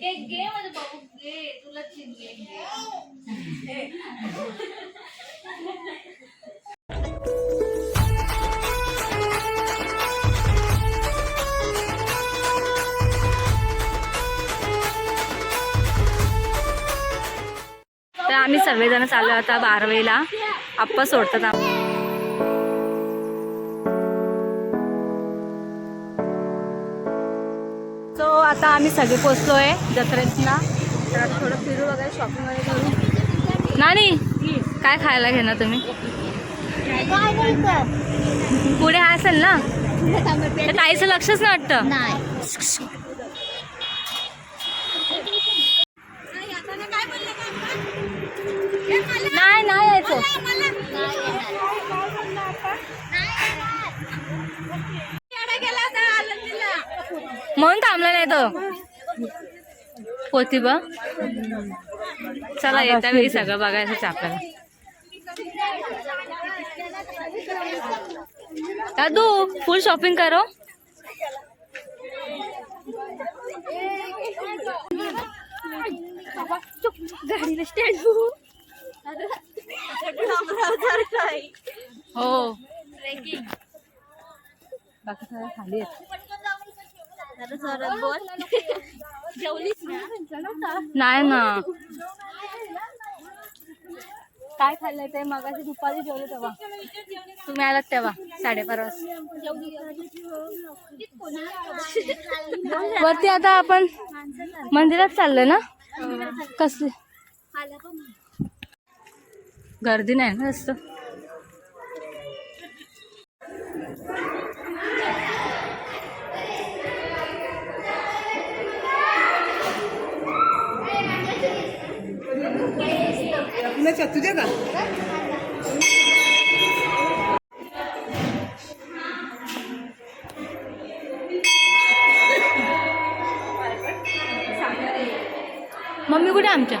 घे घे घे माझं भाऊ घे तुला घे तर आम्ही सगळेजण चाललो आता बारवेला. आप्पा सोडतात आम्ही. आता आम्ही सगळे जत्रेतला तर आता थोडं फिरू वगैरे शॉपिंग वगैरे करू. नानी काय खायला घेणार तुम्ही? पुढे हा असेल ना? ताईचं लक्षच नाही वाटतं. नाही नाही यायचं. म्हणून थांबला नाही तो पोती बघ. चला येत्या वेळी सगळं बघायचंच आहे आपल्याला. दादू फुल शॉपिंग करो. हो. बाकी सगळं खाली नाही ना. काय खाल्लंय ते? मगाशी दुपारी जेवले तेव्हा. तुम्ही आलात तेव्हा साडेबारा वाजता. वरती आता आपण मंदिरात चाललोय ना? कसले? गर्दी नाही ना जास्त. कुणाच्या तुझ्या का? मम्मी कुठे आहे आमच्या?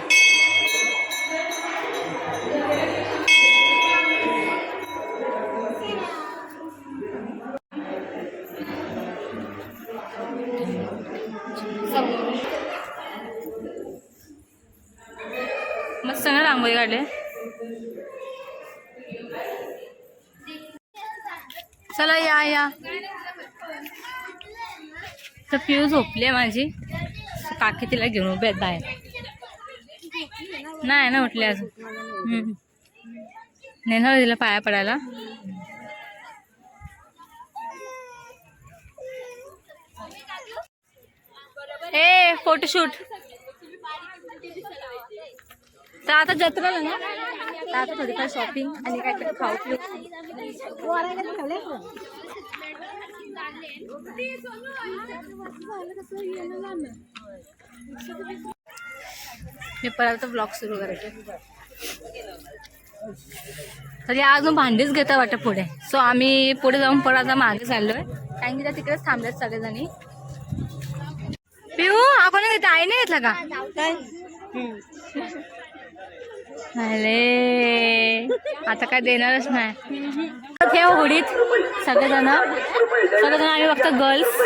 रांगोळी काढले. चला या या. तर पिऊ झोपली माझी. काकी तिला घेऊन उभे बाहेर. नाही ना उठले अजून. नेणार तिला पाया पडायला. ए फोटोशूट. तर आता जत्रेला ना तर आता थोडीफार शॉपिंग आणि काय खाऊ पिऊ. मी परत ब्लॉग सुरू करायचे तरी अजून भांडीच घेता वाटतं पुढे. सो आम्ही पुढे जाऊन परत आता मागे चाललोय. कारण की त्या तिकडेच थांबलेत सगळेजणी. पिऊ आपण घेतला? आई नाही घेतला का? अरे आता काय देणारच नाही. ठेव हुडीत सगळेजण. सगळेजण आम्ही फक्त गर्ल्स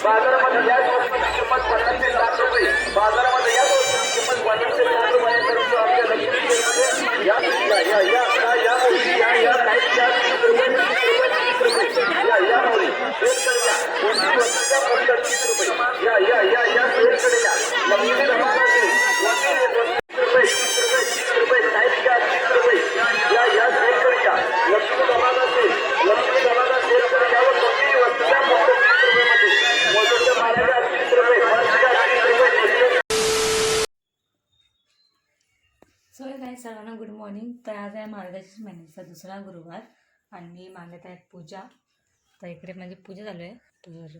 बाजारामध्ये या वस्तूची किंमत पन्नास ते साठ रुपये बाजारामध्ये या वस्तूची किंमत पन्नास ते साठ रुपयापर्यंत आमच्या लक्ष्मी सेलमध्ये या या या या या या मुली, या या काहीच या तीस रुपये तीस रुपये तीस रुपये या या मुली सेलकडे या कोणती वस्तूच्या फक्त तीस रुपये या या या या सेलकडे या लक्ष्मी धमाकाचे कोणती वस्तू तीस रुपये तीस रुपये तीस रुपये काहीच या तीस रुपये या या सेलकडे या लक्ष्मी धमाकाचे लक्ष्मी धमाका सेलकडे या व कोणतीही वस्तूच्या फक्त तीस रुपयामध्ये मोदकच्या मारायला तीस रुपये फरशीच्या तीस रुपये सो काही सर्वांना गुड मॉर्निंग. तर आज आहे मार्गशीर्ष महिन्याचा दुसरा गुरुवार आणि मागत आहेत पूजा. तर इकडे माझी पूजा चालू आहे. तर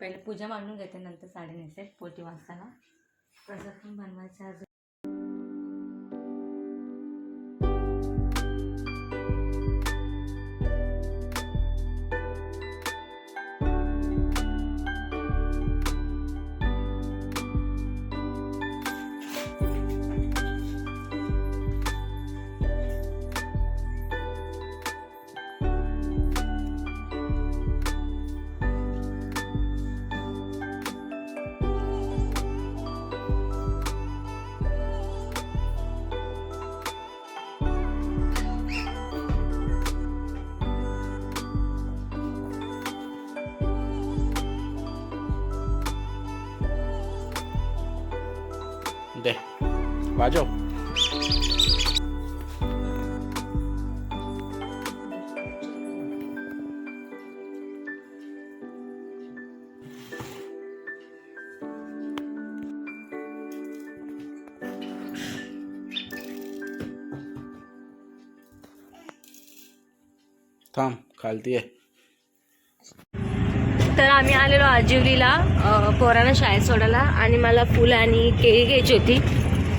पहिले पूजा मांडून घेते नंतर साडी नेसेल पोटी वाजताना तसं पण बनवायचं आज de. Baco. Tamam kaldiye. तर आम्ही आलेलो आजिवलीला पोरांना शाळेत सोडायला आणि मला फुलं आणि केळी घ्यायची होती.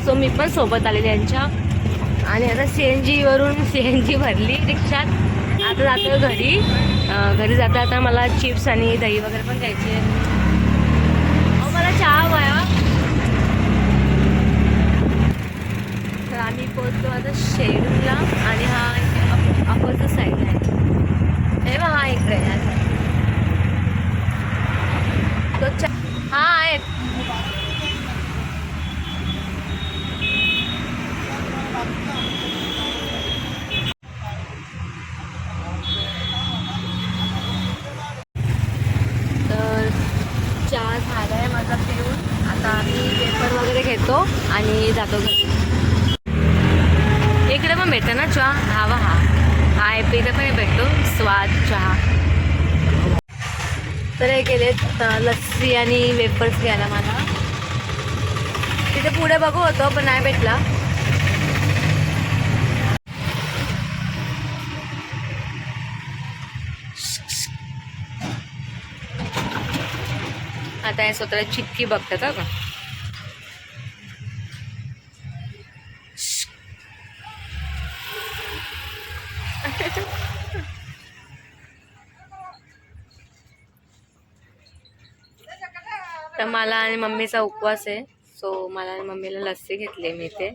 सो मी पण सोबत आलेली यांच्या. आणि आता सी एन जीवरून सी एन जी भरली रिक्षात. आता जातो घरी. घरी जाता आता मला चिप्स आणि दही वगैरे पण घ्यायचे अहो मला चहा हवा तर आम्ही पोहोचलो आता शेडूला आणि हा अपोजिट साईडला आहे. हे बघा हा इकडे आहे, हा side. तो चा- हा आहेत तर चहा झाला आहे माझा पिऊन आता मी पेपर वगैरे घेतो आणि जातो घरी. इकडे पण भेटतं ना चहा? हा वा हा. हा आहे इकडे पण भेटतो. स्वाद चहा. तर हे गेलेत लस्सी आणि वेफर्स घ्यायला मला. तिथे पुढे बघू होतो पण नाही भेटला. आता हे स्वतःला चिक्की बघतात का तर मला आणि मम्मीचा उपवास आहे. सो मला आणि मम्मीला लस्सी घेतली मी ते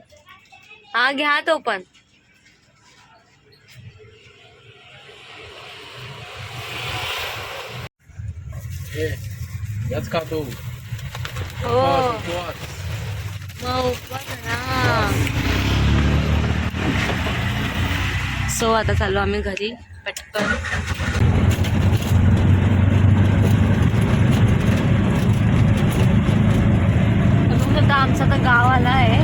हा घ्या तो पण. खातो हो. मग उपवास. ना. सो आता चाललो आम्ही घरी. पटकन बघू गावाला गाव आला आहे.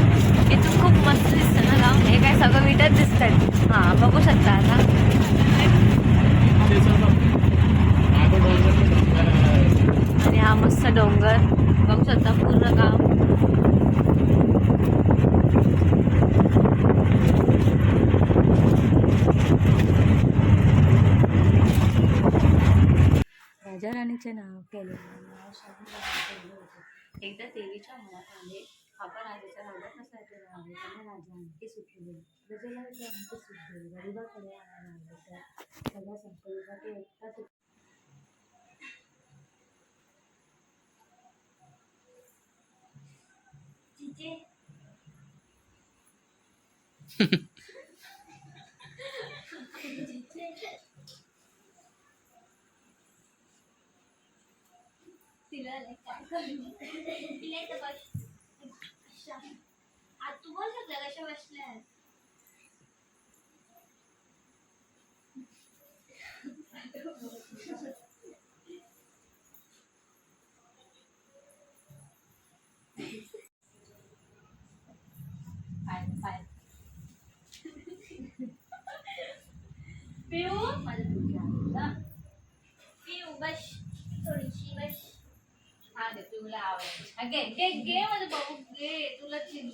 इथून खूप मस्त दिसतं ना गाव? हे काय सगळं विटच दिसतात हां बघू शकता आता. आणि हा मस्त डोंगर. बघू शकता पूर्ण गाव. राजा राणीचे नाव केले एकदा देवीच्या मनात आले. आपण राजाच्या नवऱ्यात नसायचे राहावे त्यांना राजा आणखी सुटले प्रजेला ते आणखी सुटले गरीबाकडे आणायला आले तर सगळ्या अच्छा आज तू बोल शकला कशा बसल्या पिऊ? पिऊ बस. थोडीशी बस. हा दे पिऊला आवडते. हा, घे घे घे माझं बघू घे तुला चिन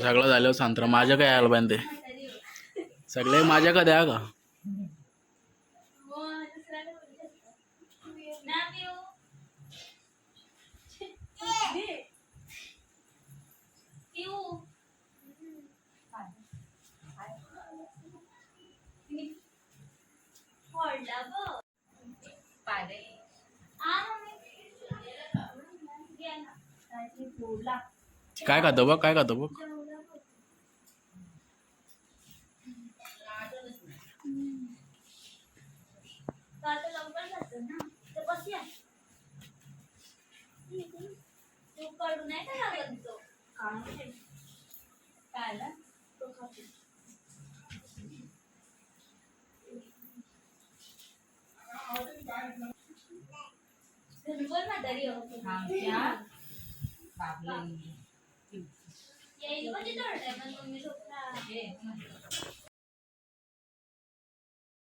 सगळं झालं सांत्र माझ्या काय आलं पाहिजे ते? सगळे माझ्या का द्या का हो, दुसऱ्याला बोलू शकतो. ना पिऊ. पिऊ. फोडला बघ. आ, मम्मी. घे ना. फोडला. काय खातो बघ काय खातो बघ? आता लवकर जातो ना. तर बसूया. कडू नाही का लागत तो? काय ना बोल म्हातारी हो. येईल म्हणजे थोडं पण मम्मी झोपला